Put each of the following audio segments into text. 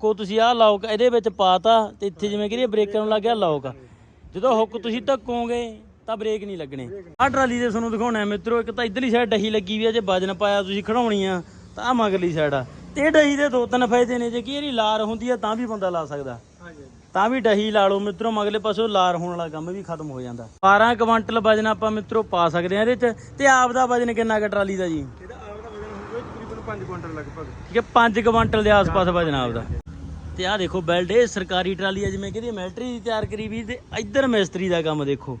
ਕੋ ਤੁਸੀਂ ਆਹ ਲੌਕ ਇਹਦੇ ਵਿੱਚ ਪਾਤਾ ਤੇ ਇੱਥੇ ਜਿਵੇਂ ਕਿ ਬ੍ਰੇਕਾਂ ਨੂੰ ਲੱਗਿਆ ਲੌਕ। ਜਦੋਂ ਹੁੱਕ ਤੁਸੀਂ ਧੱਕੋਗੇ ਤਾਂ ਬ੍ਰੇਕ ਨਹੀਂ ਲੱਗਣੇ। ਆਹ ਟਰਾਲੀ ਦੇ ਤੁਹਾਨੂੰ ਦਿਖਾਉਣਾ ਹੈ ਮਿੱਤਰੋ ਇੱਕ ਤਾਂ ਇਧਰਲੀ ਸਾਈਡ ਡਹੀ ਲੱਗੀ ਵੀ ਆ ਜੇ ਵਜਨ ਪਾਇਆ ਤੁਸੀਂ ਖੜਾਉਣੀ ਆ ਤਾਂ ਆਹ ਮਗਰਲੀ ਸਾਈਡ ਆ। ਤੇ ਡਹੀ ਦੇ ਦੋ ਤਿੰਨ ਫਾਇਦੇ ਨੇ ਜੇ ਕੀ ਇਹਦੀ ਲਾਰ ਹੁੰਦੀ ਆ ਤਾਂ ਵੀ ਬੰਦਾ ਲਾ ਸਕਦਾ। ਹਾਂਜੀ ਤਾਂ ਵੀ ਡਹੀ ਲਾ ਲਓ ਮਿੱਤਰੋ ਮਗਲੇ ਪਾਸੋਂ ਲਾਰ ਹੋਣ ਵਾਲਾ ਕੰਮ ਵੀ ਖਤਮ ਹੋ ਜਾਂਦਾ। 12 ਕੁਇੰਟਲ ਵਜਨ ਆਪਾਂ ਮਿੱਤਰੋ ਪਾ ਸਕਦੇ ਆ ਇਹਦੇ ਚ। ਤੇ ਆਪ ਦਾ ਵਜਨ ਕਿੰਨਾ ਕੁ ਟਰਾਲੀ ਦਾ ਜੀ? ਇਹਦਾ ਆਪ ਦਾ ਵਜਨ ਹੋਊਗਾ ਤਕਰੀਬਨ 5 ਕੁਇੰਟਲ ਲਗਭਗ। ਠੀਕ ਹੈ 5 ਕੁਇੰਟਲ ਦੇ ਆਸ-ਪਾਸ ਵਜਨ ਆਪਦਾ ਤੇ ਆਹ ਦੇਖੋ ਬੈਲਟ, ਇਹ ਸਰਕਾਰੀ ਟਰਾਲੀ ਆ, ਜਿਵੇਂ ਕਿਹਦੀ ਮਿਲਟਰੀ ਦੀ ਤਿਆਰ ਕਰੀ ਵੀ ਤੇ ਇੱਧਰ ਮਿਸਤਰੀ ਦਾ ਕੰਮ ਦੇਖੋ।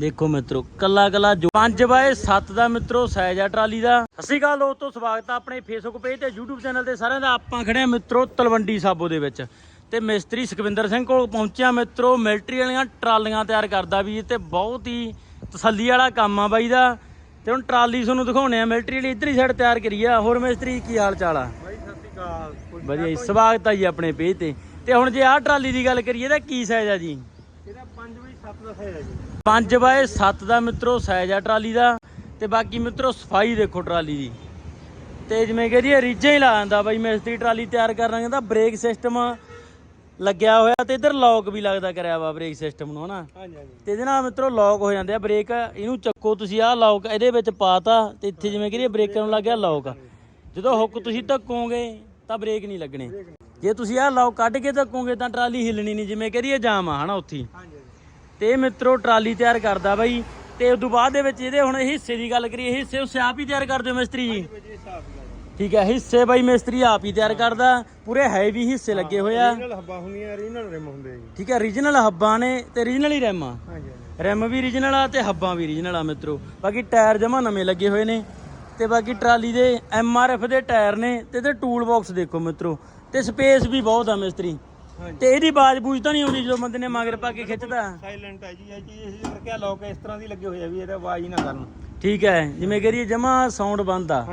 ਦੇਖੋ ਮਿੱਤਰੋ, ਕੱਲਾ ਕੱਲਾ ਜੋ 5 ਬਾਏ 7 ਦਾ ਮਿੱਤਰੋ ਸਾਈਜ਼ ਆ ਟਰਾਲੀ ਦਾ। ਸਤਿ ਸ਼੍ਰੀ ਅਕਾਲ ਦੋਸਤੋ, ਸਵਾਗਤ ਆ ਆਪਣੇ ਫੇਸਬੁੱਕ ਪੇਜ ਤੇ YouTube ਚੈਨਲ ਤੇ ਸਾਰਿਆਂ ਦਾ। ਆਪਾਂ ਖੜੇ ਆ ਮਿੱਤਰੋ ਤਲਵੰਡੀ ਸਾਬੋ ਦੇ ਵਿੱਚ। ਤੇ ਮਿਸਤਰੀ ਸੁਖਵਿੰਦਰ ਸਿੰਘ ਕੋਲ ਪਹੁੰਚਿਆ ਮਿੱਤਰੋ ਮਿਲਟਰੀ ਵਾਲੀਆਂ ਟਰਾਲੀਆਂ ਤਿਆਰ ਕਰਦਾ ਵੀ, ਤੇ ਬਹੁਤ ਹੀ ਤਸੱਲੀ ਵਾਲਾ ਕੰਮ ਆ ਬਾਈ ਦਾ। ਤੇ ਹੁਣ ਟਰਾਲੀ ਤੁਹਾਨੂੰ ਦਿਖਾਉਣੇ ਆ ਮਿਲਟਰੀ ਵਾਲੀ ਇੱਧਰ ਹੀ ਸਾਈਡ ਤਿਆਰ ਕਰੀ ਆ ਹੋਰ ਮਿਸਤਰੀ, ਕੀ ਹਾਲ ਚਾਲ ਆ? ਬਾਈ, ਸਤਿ ਸ਼੍ਰੀ ਅਕਾਲ। ਵਧੀਆ ਜੀ ਸਵਾਗਤ ਆ ਜੀ ਆਪਣੇ ਪੇਜ ਤੇ। ਤੇ ਹੁਣ ਜੇ ਆਹ ਟਰਾਲੀ ਦੀ ਗੱਲ ਕਰੀਏ ਤਾਂ ਕੀ ਸਾਈਜ਼ ਆ ਜੀ? ਇਹਦਾ 5 ਬਾਈ 7 ਦਾ ਸਾਈਜ਼ ਹੈ ਜੀ। 5 ਬਾਏ 7 ਦਾ ਮਿੱਤਰੋ ਸਾਈਜ਼ ਆ ਟਰਾਲੀ ਦਾ। ਤੇ ਬਾਕੀ ਮਿੱਤਰੋ ਸਫ਼ਾਈ ਦੇਖੋ ਟਰਾਲੀ ਦੀ। ਤੇ ਜਿਵੇਂ ਕਹਦੀ ਰੀਜਾਂ ਹੀ ਲਾ ਜਾਂਦਾ ਬਾਈ ਮਿਸਤਰੀ ਟਰਾਲੀ ਤਿਆਰ ਕਰਨਾ ਤਾਂ ਬ੍ਰੇਕ ਸਿਸਟਮ ਲੱਗਿਆ ਹੋਇਆ ਤੇ ਇਧਰ ਲੌਕ ਵੀ ਲੱਗਦਾ ਕਰਿਆ ਵਾ ਬ੍ਰੇਕ ਸਿਸਟਮ ਨੂੰ ਹਨਾ? ਤੇ ਇਹਦੇ ਨਾਲ ਮਿੱਤਰੋ ਲੌਕ ਹੋ ਜਾਂਦੇ ਆ ਬ੍ਰੇਕ ਇਹਨੂੰ ਚੱਕੋ ਤੁਸੀਂ ਆਹ ਲੌਕ ਇਹਦੇ ਵਿੱਚ ਪਾਤਾ ਤੇ ਇੱਥੇ ਜਿਵੇਂ ਕਿ ਬ੍ਰੇਕਾਂ ਨੂੰ ਲੱਗਿਆ ਲੌਕ ਜਦੋਂ ਹੁੱਕ ਤੁਸੀਂ ਧੱਕੋਗੇ ਤਾਂ ਬ੍ਰੇਕ ਨਹੀਂ ਲੱਗਣੇ। ਜੇ ਤੁਸੀਂ ਆਹ ਲੌਕ ਕੱਢ ਕੇ ਧੱਕੋਗੇ ਤਾਂ ਟਰਾਲੀ ਹਿੱਲਣੀ ਨਹੀਂ ਜਿਵੇਂ ਕਰੀਏ ਜਾਮ ਆ ਹਨਾ ਉੱਥੇ। ਤੇ ਇਹ ਮਿੱਤਰੋ ਟਰਾਲੀ ਤਿਆਰ ਕਰਦਾ ਬਾਈ। ਤੇ ਉਸ ਤੋਂ ਬਾਅਦ ਦੇ ਵਿੱਚ ਇਹਦੇ ਹੁਣ ਹਿੱਸੇ ਦੀ ਗੱਲ ਕਰੀਏ ਹਿੱਸੇ ਉਸ ਆਪ ਹੀ ਤਿਆਰ ਕਰਦੇ ਹੋ ਮਿਸਤਰੀ ਜੀ। ਠੀਕ ਹੈ ਹਿੱਸੇ ਬਾਈ ਮਿਸਤਰੀ ਆਪ ਹੀ ਤਿਆਰ ਕਰਦਾ। ਪੂਰੇ ਹੈਵੀ ਹਿੱਸੇ ਲੱਗੇ ਹੋਏ ਆ। ਰੀਜਨਲ ਹੱਬਾਂ ਹੁੰਦੀਆਂ ਰੀਜਨਲ ਰਿਮ ਹੁੰਦੇ ਆ ਜੀ। ਠੀਕ ਹੈ ਰੀਜਨਲ ਹੱਬਾਂ ਨੇ ਤੇ ਰੀਜਨਲ ਹੀ ਰੈਮ ਆ। ਹਾਂਜੀ ਹਾਂਜੀ। ਰਿਮ ਵੀ ਰੀਜਨਲ ਆ ਤੇ ਹੱਬਾਂ ਵੀ ਰੀਜਨਲ ਆ ਮਿੱਤਰੋ। ਬਾਕੀ ਟਾਇਰ ਜਮਾ ਨਵੇਂ ਲੱਗੇ ਹੋਏ ਨੇ। ਤੇ ਬਾਕੀ ਟਰਾਲੀ ਦੇ ਐਫ ਦੇ ਟਾਇਰ ਨੇ ਤੇ ਤੇ ਟੂਲ ਬਾਕਸ ਦੇਖੋ ਮਿੱਤਰੋ ਤੇ ਸਪੇਸ ਵੀ ਬਹੁਤ ਆ ਮਿਸਤਰੀ। ਤੇ ਇਹਦੀ ਬਾਜ ਬੂਝ ਤਾਂ ਨਹੀਂ ਆਉਂਦੀ ਜਦੋਂ ਬੰਦੇ ਨੇ ਮਗਰ ਪਾ ਕੇ ਖਿੱਚਦਾ। ਸਾਇਲੈਂਟ ਹੈ ਜੀ ਇਹ ਚੀਜ਼ ਇਸ ਕਰਕੇ ਲੋਕ ਇਸ ਤਰ੍ਹਾਂ ਦੀ ਲੱਗੇ ਹੋਏ ਆ ਵੀ ਇਹਦਾ ਆਵਾਜ਼ ਹੀ ਨਾ ਕਰਨ। ਠੀਕ ਹੈ ਜਿਵੇਂ ਕਰੀਏ ਜਮਾ ਸਾਊਂਡ ਬੰਦ ਆ।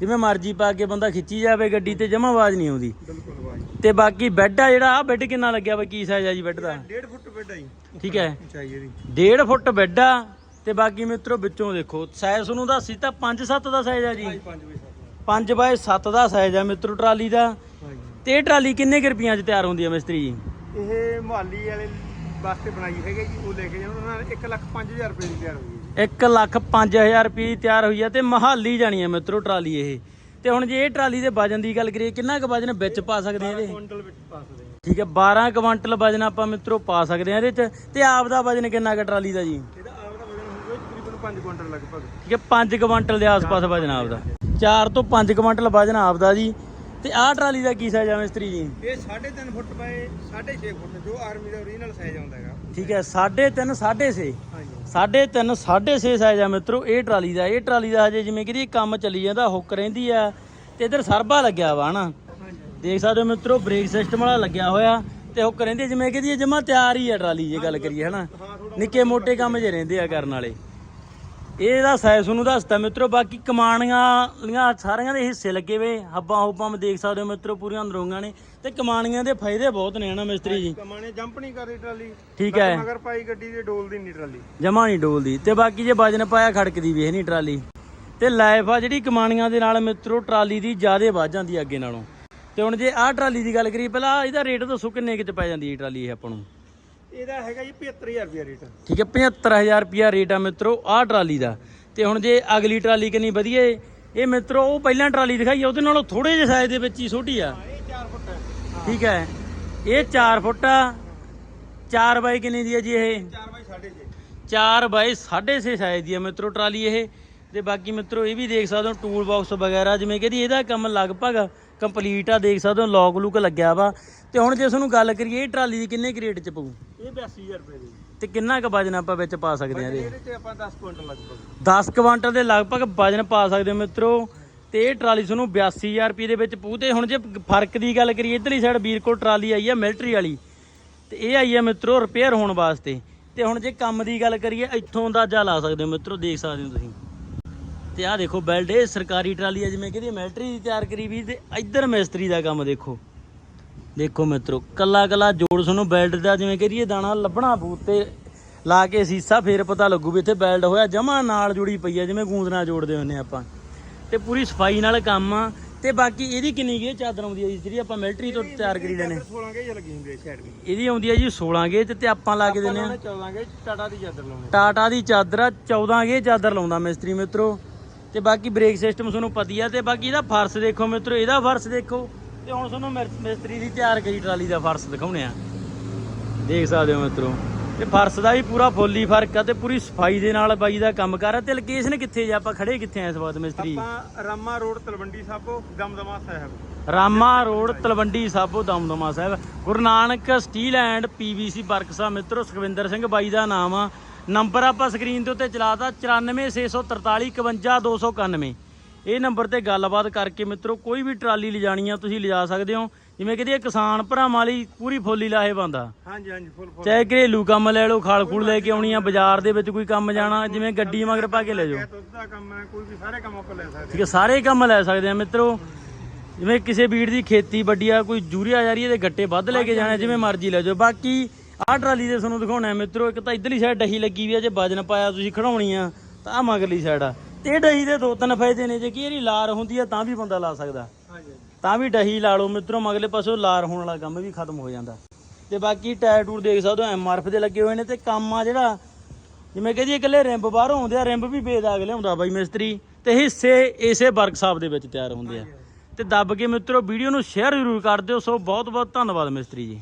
ਜਿਵੇਂ ਮਰਜ਼ੀ ਪਾ ਕੇ ਬੰਦਾ ਖਿੱਚੀ ਜਾਵੇ ਗੱਡੀ ਤੇ ਜਮਾ ਆਵਾਜ਼ ਨਹੀਂ ਆਉਂਦੀ। ਬਿਲਕੁਲ ਆਵਾਜ਼ ਤੇ ਬਾਕੀ ਬੈੱਡ ਆ ਜਿਹੜਾ ਆ ਬੈੱਡ ਕਿੰਨਾ ਲੱਗਿਆ ਵਾ ਕੀ ਸਾਈਜ਼ ਆ ਜੀ ਬੈੱਡ ਦਾ? 1.5 ਫੁੱਟ ਬੈੱਡ ਹੈ ਜੀ। ਠੀਕ ਹੈ। ਉਚਾਈ ਇਹਦੀ। 1.5 ਫੁੱਟ ਬੈੱਡ ਆ। ਤੇ ਬਾਕੀ ਮਿੱਤਰੋ ਵਿੱਚੋਂ ਦੇਖੋ ਸਾਈਜ਼ ਨੂੰ ਦੱਸੀ ਤਾਂ 5-7 ਦਾ ਸਾਈਜ਼ ਆ ਜੀ। 5 ਵਜੇ 5 ਬਾਏ 7 ਦਾ ਸਾਈਜ਼ ਆ ਮਿੱਤਰੋ ਟਰਾਲੀ ਦਾ। ਤੇ ਇਹ ਟਰਾਲੀ ਕਿੰਨੇ ਕੁ ਰੁਪਈਆਂ 'ਚ ਤਿਆਰ ਹੁੰਦੀ ਆ ਮਿਸਤਰੀ ਜੀ? ਇਹ ਮੁਹਾਲੀ ਵਾਲੇ ਵਾਸਤੇ ਬਣਾਈ ਹੈਗੇ ਜੀ ਉਹ ਲੈ ਕੇ ਜਾਣਾ ਉਹਨਾਂ ਨੇ 1 ਲੱਖ 5000 ਰੁਪਏ ਦੀ ਤਿਆਰ ਹੋਈ ਹੈ 1 ਲੱਖ 5000 ਰੁਪਏ ਦੀ ਤਿਆਰ ਹੋਈ ਆ ਤੇ ਮਹਾਲੀ ਜਾਣੀ ਆ ਮਿੱਤਰੋ ਟਰਾਲੀ ਇਹ। ਤੇ ਹੁਣ ਜੇ ਇਹ ਟਰਾਲੀ ਦੇ ਵਜਨ ਦੀ ਗੱਲ ਕਰੀਏ ਕਿੰਨਾ ਕੁ ਵਜਨ ਵਿੱਚ ਪਾ ਸਕਦੇ ਆ ਇਹਦੇ? ਕੁਇੰਟਲ ਵਿੱਚ ਪਾ ਸਕਦੇ ਠੀਕ ਹੈ 12 ਕੁਇੰਟਲ ਵਜਨ ਆਪਾਂ ਮਿੱਤਰੋ ਪਾ ਸਕਦੇ ਆ ਇਹਦੇ ਚ। ਤੇ ਆਪ ਦਾ ਵਜਨ ਕਿੰਨਾ ਕੁ ਟਰਾਲੀ ਦਾ ਜੀ? ਇਹਦਾ ਆਪ ਦਾ ਵਜਨ ਹੋਊਗਾ ਤਕਰੀਬਨ 5 ਕੁਇੰਟਲ ਲਗਭਗ। ਠੀਕ ਹੈ 5 ਕੁਇੰਟਲ ਦੇ ਆਸ-ਪਾਸ ਵਜਨ ਆਪਦਾ 4 ਤੋਂ 5 ਕੁਇੰਟਲ ਵਜਨ ਆਪਦਾ ਜੀ। ਤੇ ਆਹ ਟਰਾਲੀ ਦਾ ਕੀ ਸਾਈਜ਼ ਆ ਮਿਸਤਰੀ ਜੀ? ਇਹ 3.5 ਫੁੱਟ ਬਾਏ 6.5 ਫੁੱਟ ਜੋ ਆਰਮੀ ਦਾ ਓਰੀਜਨਲ ਸਾਈਜ਼ ਆਉਂਦਾ ਹੈਗਾ। ਠੀਕ ਹੈ 3.5 6.5 ਹਾਂਜੀ। 3.5 6.5 ਸਾਈਜ਼ ਆ ਮਿੱਤਰੋ ਇਹ ਟਰਾਲੀ ਦਾ। ਇਹ ਟਰਾਲੀ ਦਾ ਹਜੇ ਜਿਵੇਂ ਕਿ ਕੰਮ ਚੱਲੀ ਜਾਂਦਾ ਹੁੱਕ ਰਹਿੰਦੀ ਆ ਤੇ ਇਧਰ ਸਰਬਾ ਲੱਗਿਆ ਵਾ ਹਨਾ। ਦੇਖ ਸਕਦੇ ਹੋ ਮਿੱਤਰੋ ਬ੍ਰੇਕ ਸਿਸਟਮ ਵਾਲਾ ਲੱਗਿਆ ਹੋਇਆ ਤੇ ਹੁੱਕ ਰਹਿੰਦੀ ਜਿਵੇਂ ਕਿ ਜਮਾ ਤਿਆਰ ਹੀ ਆ ਟਰਾਲੀ ਜੇ ਗੱਲ ਕਰੀਏ ਹਨਾ। ਨਿੱਕੇ ਮੋਟੇ ਕੰਮ ਜੇ ਰਹਿੰਦੇ ਆ ਕਰਨ ਵਾਲੇ। ਇਹਦਾ ਸਾਈਜ਼ ਤੁਹਾਨੂੰ ਦੱਸਤਾ ਮਿੱਤਰੋ ਬਾਕੀ ਕਮਾਣੀਆਂ ਲੀਆਂ ਸਾਰੀਆਂ ਦੇ ਹਿੱਸੇ ਲੱਗੇ ਵੇ। ਹੱਬਾਂ ਹੁੱਬਾਂ ਮੈਂ ਦੇਖ ਸਕਦੇ ਹੋ ਮਿੱਤਰੋ ਪੂਰੀਆਂ ਅੰਦਰੋਂਆਂ ਨੇ। ਤੇ ਕਮਾਣੀਆਂ ਦੇ ਫਾਇਦੇ ਬਹੁਤ ਨੇ ਹਨਾ ਮਿਸਤਰੀ ਜੀ। ਕਮਾਣੇ ਜੰਪ ਨਹੀਂ ਕਰ ਰਹੀ ਟਰਾਲੀ। ਠੀਕ ਹੈ। ਮਗਰ ਪਾਈ ਗੱਡੀ ਦੇ ਡੋਲਦੀ ਨਹੀਂ ਟਰਾਲੀ। ਜਮਾ ਨਹੀਂ ਡੋਲਦੀ। ਤੇ ਬਾਕੀ ਜੇ ਵਜਨ ਪਾਇਆ ਖੜਕਦੀ ਵੇਖ ਨਹੀਂ ਟਰਾਲੀ। ਤੇ ਲਾਈਫ ਆ ਜਿਹੜੀ ਕਮਾਣੀਆਂ ਦੇ ਨਾਲ ਮਿੱਤਰੋ ਟਰਾਲੀ ਦੀ ਜ਼ਿਆਦੇ ਵੱਧ ਜਾਂਦੀ ਅੱਗੇ ਨਾਲੋਂ। ਤੇ ਹੁਣ ਜੇ ਆਹ ਟਰਾਲੀ ਦੀ ਗੱਲ ਕਰੀਏ ਪਹਿਲਾਂ ਇਹਦਾ ਰੇਟ ਦੱਸੋ ਕਿੰਨੇ ਕਿਤੇ ਪੈ ਜਾਂਦੀ ਹੈ ਟਰਾਲੀ ਇਹ ਆਪਾਂ ਨੂੰ? ਇਹਦਾ ਹੈਗਾ ਜੀ 75000 ਰੁਪਏ ਰੇਟ। ਠੀਕ ਹੈ 75000 ਰੁਪਿਆ ਰੇਟ ਆ ਮਿੱਤਰੋ ਆਹ ਟਰਾਲੀ ਦਾ। ਤੇ ਹੁਣ ਜੇ ਅਗਲੀ ਟਰਾਲੀ ਕਿੰਨੀ ਵਧੀਆ ਏ ਇਹ ਮਿੱਤਰੋ ਉਹ ਪਹਿਲਾਂ ਟਰਾਲੀ ਦਿਖਾਈ ਆ, ਉਹਦੇ ਨਾਲੋਂ ਥੋੜੇ ਜਿਹੇ ਸਾਈਜ਼ ਦੇ ਵਿੱਚ ਹੀ ਛੋਟੀ ਆ। ਇਹ 4 ਫੁੱਟ ਹੈ ਠੀਕ ਹੈ ਇਹ 4 ਫੁੱਟ ਆ। 4 ਬਾਈ ਕਿੰਨੀ ਦੀ ਹੈ ਜੀ ਇਹ? 4 ਬਾਈ 6.5 4 ਬਾਈ 6.5 ਸਾਈਜ਼ ਦੀ ਹੈ ਮਿੱਤਰੋ ਟਰਾਲੀ ਇਹ। ਤੇ ਬਾਕੀ ਮਿੱਤਰੋ ਇਹ ਵੀ ਦੇਖ ਸਕਦੇ ਹੋ ਟੂਲ ਬਾਕਸ ਵਗੈਰਾ ਜਿਵੇਂ ਕਿ ਇਹਦਾ ਕੰਮ ਲਗਭਗ ਕੰਪਲੀਟ ਆ ਦੇਖ ਸਕਦੇ ਹੋ ਲੌਕ ਲੂਕ ਲੱਗਿਆ ਵਾ। ਤੇ ਹੁਣ ਜੇ ਤੁਹਾਨੂੰ ਗੱਲ ਕਰੀਏ ਇਹ ਟਰਾਲੀ ਦੀ ਕਿੰਨੇ ਰੇਟ ਚ ਪਊ? ਇਹ 82000 ਰੁਪਏ ਦੀ। ਤੇ ਕਿੰਨਾ ਕੁ ਵਜਨ ਆਪਾਂ ਵਿੱਚ ਪਾ ਸਕਦੇ ਆ ਇਹਦੇ? ਇਹਦੇ ਤੇ ਆਪਾਂ 10 ਕੁਇੰਟਲ ਲਗਭਗ 10 ਕੁਇੰਟਲ ਦੇ ਲਗਭਗ ਵਜਨ ਪਾ ਸਕਦੇ ਹੋ ਮਿੱਤਰੋ। ਤੇ ਇਹ ਟਰਾਲੀ ਤੁਹਾਨੂੰ 82000 ਰੁਪਏ ਦੇ ਵਿੱਚ ਪੂ ਤੇ ਹੁਣ ਜੇ ਫ਼ਰਕ ਦੀ ਗੱਲ ਕਰੀਏ ਇਧਰਲੀ ਸਾਈਡ ਵੀਰ ਕੋਲ ਟਰਾਲੀ ਆਈ ਆ ਮਿਲਟਰੀ ਵਾਲੀ। ਤੇ ਇਹ ਆਈ ਆ ਮਿੱਤਰੋ ਰਿਪੇਅਰ ਹੋਣ ਵਾਸਤੇ। ਤੇ ਹੁਣ ਜੇ ਕੰਮ ਦੀ ਗੱਲ ਕਰੀਏ ਇੱਥੋਂ ਅੰਦਾਜ਼ਾ ਲਾ ਸਕਦੇ ਹੋ ਮਿੱਤਰੋ ਦੇਖ ਸਕਦੇ ਹੋ ਤੁਸੀਂ। ਤੇ ਆਹ ਦੇਖੋ ਬੈਲਟ ਇਹ ਸਰਕਾਰੀ ਟਰਾਲੀ ਆ ਜਿਵੇਂ ਕਿ ਇਹਦੀ ਮਿਲਟਰੀ ਦੀ ਤਿਆਰ ਕਰੀ ਵੀ ਤੇ ਇੱਧਰ ਮਿਸਤਰੀ ਦਾ ਕੰਮ ਦੇਖੋ। ਦੇਖੋ ਮਿੱਤਰੋ ਕੱਲਾ ਕੱਲਾ ਜੋੜ ਤੁਹਾਨੂੰ ਬੈਲਟ ਦਾ ਜਿਵੇਂ ਕਿ ਇਹ ਦਾਣਾ ਲੱਭਣਾ ਬੂਤ ਤੇ ਲਾ ਕੇ ਸੀਸਾ ਫੇਰ ਪਤਾ ਲੱਗੂ ਵੀ ਇੱਥੇ ਬੈਲਟ ਹੋਇਆ ਜਮਾ ਨਾਲ ਜੁੜੀ ਪਈ ਆ ਜਿਵੇਂ ਗੂੰਦ ਨਾਲ ਜੋੜਦੇ ਹੁੰਨੇ ਆਪਾਂ। ਤੇ ਪੂਰੀ ਸਫ਼ਾਈ ਨਾਲ ਕੰਮ ਆ ਤੇ ਬਾਕੀ ਇਹਦੀ ਕਿੰਨੀ ਗੇ ਚਾਦਰ ਆਉਂਦੀ ਹੈ ਜੀ ਜਿਹੜੀ ਆਪਾਂ ਮਿਲਟਰੀ ਤੋਂ ਤਿਆਰ ਕਰੀ ਲੈਨੇ 16 ਗੇਜ ਲੱਗੀ ਹੁੰਦੀ ਹੈ ਸਾਈਡ ਦੀ ਇਹਦੀ ਆਉਂਦੀ ਹੈ ਜੀ 16 ਗੇ ਤੇ ਆਪਾਂ ਲਾ ਕੇ ਦਿੰਨੇ ਆ। 14 ਗੇਜ ਟਾਟਾ ਦੀ ਚਾਦਰ ਲਾਉਣੀ ਟਾਟਾ ਦੀ ਚਾਦਰ ਆ 14 ਗੇ ਚਾਦਰ ਲਾਉਂਦਾ ਮਿਸਤਰੀ ਮਿੱਤਰੋ। ਤੇ ਬਾਕੀ ਬ੍ਰੇਕ ਸਿਸਟਮ ਤੁਹਾਨੂੰ ਪਤੀ ਆ ਤੇ ਬਾਕੀ ਇਹਦਾ ਫਰਸ਼ ਦੇਖੋ ਮਿੱਤਰੋ ਇਹਦਾ ਫਰਸ਼ ਦੇਖੋ। ਤੇ ਹੁਣ ਤੁਹਾਨੂੰ ਮਿਸਤਰੀ ਦੀ ਤਿਆਰ ਕਰੀ ਟਰਾਲੀ ਦਾ ਫਰਸ਼ ਦਿਖਾਉਣੇ ਆ। ਦੇਖ ਸਕਦੇ ਹੋ ਮਿੱਤਰੋ। ਤੇ ਫਰਸ਼ ਦਾ ਵੀ ਪੂਰਾ ਫੁੱਲੀ ਫ਼ਰਕ ਆ ਤੇ ਪੂਰੀ ਸਫ਼ਾਈ ਦੇ ਨਾਲ ਬਾਈ ਦਾ ਕੰਮ ਕਰ ਤੇ ਲੋਕੇਸ਼ਨ ਕਿੱਥੇ ਜਾ ਆਪਾਂ ਖੜੇ ਕਿੱਥੇ ਆ ਇਸ ਵਕਤ ਮਿਸਤਰੀ? ਆਪਾਂ Rama road Talwandi Sabo Damdama Sahib. Rama road Talwandi Sabo Damdama Sahib. Guru Nanak steel and PVC workshop ਮਿੱਤਰੋ ਸੁਖਵਿੰਦਰ ਸਿੰਘ ਬਾਈ ਦਾ ਨਾਮ ਆ। ਨੰਬਰ ਆਪਾਂ ਸਕਰੀਨ ਦੇ ਉੱਤੇ ਚਲਾਤਾ 9464451291 ਇਹ ਨੰਬਰ ਤੇ ਗੱਲਬਾਤ ਕਰਕੇ ਮਿੱਤਰੋ ਕੋਈ ਵੀ ਟਰਾਲੀ ਲਿਜਾਣੀ ਆ ਤੁਸੀਂ ਲਿਜਾ ਸਕਦੇ ਹੋ। ਜਿਵੇਂ ਕਿ ਇਹ ਕਿਸਾਨ ਭਰਾਵਾਂ ਲਈ ਪੂਰੀ ਫੁੱਲੀ ਲਾਹੇ ਬੰਦਾ ਹਾਂਜੀ ਹਾਂਜੀ ਫੁੱਲ ਫੁੱਲ। ਚਾਹੇ ਘਰੇਲੂ ਕੰਮ ਲੈ ਲਓ ਖਾਲ ਖੂਲ ਲੈ ਕੇ ਆਉਣੀ ਆ ਬਾਜ਼ਾਰ ਦੇ ਵਿੱਚ ਕੋਈ ਕੰਮ ਜਾਣਾ ਜਿਵੇਂ ਗੱਡੀ ਮਗਰ ਪਾ ਕੇ ਲੈ ਜਾਓ। ਦੁੱਧ ਦਾ ਕੰਮ ਹੈ ਕੋਈ ਵੀ ਸਾਰੇ ਕੰਮ ਆਪਾਂ ਲੈ ਸਕਦੇ ਠੀਕ ਹੈ ਸਾਰੇ ਕੰਮ ਲੈ ਸਕਦੇ ਆ ਮਿੱਤਰੋ। ਜਿਵੇਂ ਕਿਸੇ ਬੀੜ ਦੀ ਖੇਤੀ ਵੱਡੀ ਆ ਕੋਈ ਜੂਰੀਆ ਜਾ ਰਹੀ ਹੈ ਤੇ ਗੱਟੇ ਵੱਧ ਲੈ ਕੇ ਜਾਣਾ ਜਿਵੇਂ ਮਰਜ਼ੀ ਲੈ ਜਾਓ। ਬਾਕੀ ਆਹ ਟਰਾਲੀ ਦੇ ਤੁਹਾਨੂੰ ਦਿਖਾਉਣਾ ਹੈ ਮਿੱਤਰੋ ਇੱਕ ਤਾਂ ਇਧਰਲੀ ਸਾਈਡ ਡਹੀ ਲੱਗੀ ਵੀ ਆ ਜੇ ਵਜਨ ਪਾਇਆ ਤੁਸੀਂ ਖੜਾਉਣੀ ਆ ਤਾਂ ਆਹ ਮਗਰਲੀ ਸਾਈਡ ਆ। ਤੇ ਇਹ ਡਹੀ ਦੇ ਦੋ ਤਿੰਨ ਫਾਇਦੇ ਨੇ ਜੇ ਕੀ ਇਹਦੀ ਲਾਰ ਹੁੰਦੀ ਆ ਤਾਂ ਵੀ ਬੰਦਾ ਲਾ ਸਕਦਾ। ਹਾਂਜੀ ਤਾਂ ਵੀ ਡਹੀ ਲਾ ਲਓ ਮਿੱਤਰੋ ਮਗਲੇ ਪਾਸੋਂ ਲਾਰ ਹੋਣ ਵਾਲਾ ਕੰਮ ਵੀ ਖਤਮ ਹੋ ਜਾਂਦਾ। ਤੇ ਬਾਕੀ ਟਾਇਰ ਟੂਰ ਦੇਖ ਸਕਦੇ ਹੋ ਐਮਆਰਐਫ ਦੇ ਲੱਗੇ ਹੋਏ ਨੇ ਤੇ ਕੰਮ ਆ ਜਿਹੜਾ ਜਿਵੇਂ ਕਹਦੀ ਇਕੱਲੇ ਰਿੰਬ ਬਾਹਰੋਂ ਆਉਂਦੇ ਆ ਰਿੰਬ ਵੀ ਬੇਦਾਗ ਲਿਆਉਂਦਾ ਬਾਈ ਮਿਸਤਰੀ ਤੇ ਹਿੱਸੇ ਇਸੇ ਵਰਕਸ਼ਾਪ ਦੇ ਵਿੱਚ ਤਿਆਰ ਹੁੰਦੇ ਆ। ਤੇ ਦੱਬ ਕੇ ਮਿੱਤਰੋ ਵੀਡੀਓ ਨੂੰ ਸ਼ੇਅਰ ਜ਼ਰੂਰ ਕਰ ਦਿਓ ਸੋ ਬਹੁਤ ਬਹੁਤ ਧੰਨਵਾਦ ਮਿਸਤਰੀ ਜੀ।